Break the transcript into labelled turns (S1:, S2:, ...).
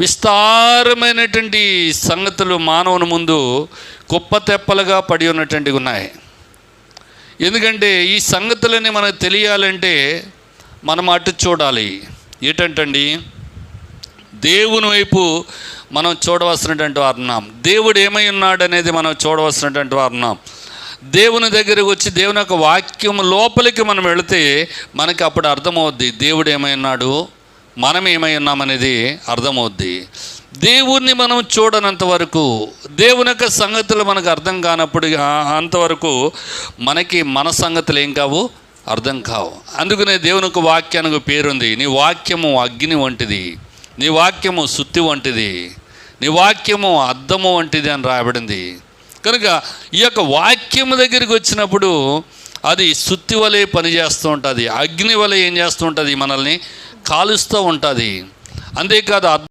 S1: విస్తారమైనటువంటి సంగతులు మానవుని ముందు కుప్ప తెప్పలుగా పడి ఉన్నటువంటివి ఉన్నాయి. ఎందుకంటే ఈ సంగతులని మనకు తెలియాలంటే మనం అటు చూడాలి. ఏంటంటండి? దేవుని వైపు మనం చూడవలసినటువంటి వారున్నాం దేవుడు ఏమై ఉన్నాడు అనేది మనం చూడవలసినటువంటి వారున్నాం దేవుని దగ్గరకు వచ్చి దేవుని యొక్క వాక్యం లోపలికి మనం వెళితే మనకి అప్పుడు అర్థమవుద్ది దేవుడు ఏమై ఉన్నాడు? మనం ఏమై ఉన్నామనేది అర్థమవుద్ది. దేవుణ్ణి మనం చూడనంత వరకు దేవుని యొక్క సంగతులు మనకు అర్థం కానప్పుడు అంతవరకు మనకి మన సంగతులు ఏం కావు? అర్థం కావు. అందుకనే దేవుని యొక్క వాక్యానికి పేరుంది నీ వాక్యము అగ్ని వంటిది నీ వాక్యము సుత్తి వంటిది నీ వాక్యము అద్దము వంటిది అని రాయబడింది. కనుక ఈ యొక్క వాక్యము దగ్గరికి వచ్చినప్పుడు అది సుత్తి వలె పనిచేస్తూ ఉంటుంది అగ్ని వలె ఏం చేస్తూ ఉంటుంది మనల్ని? కాలుస్తూ ఉంటుంది. అంతేకాదు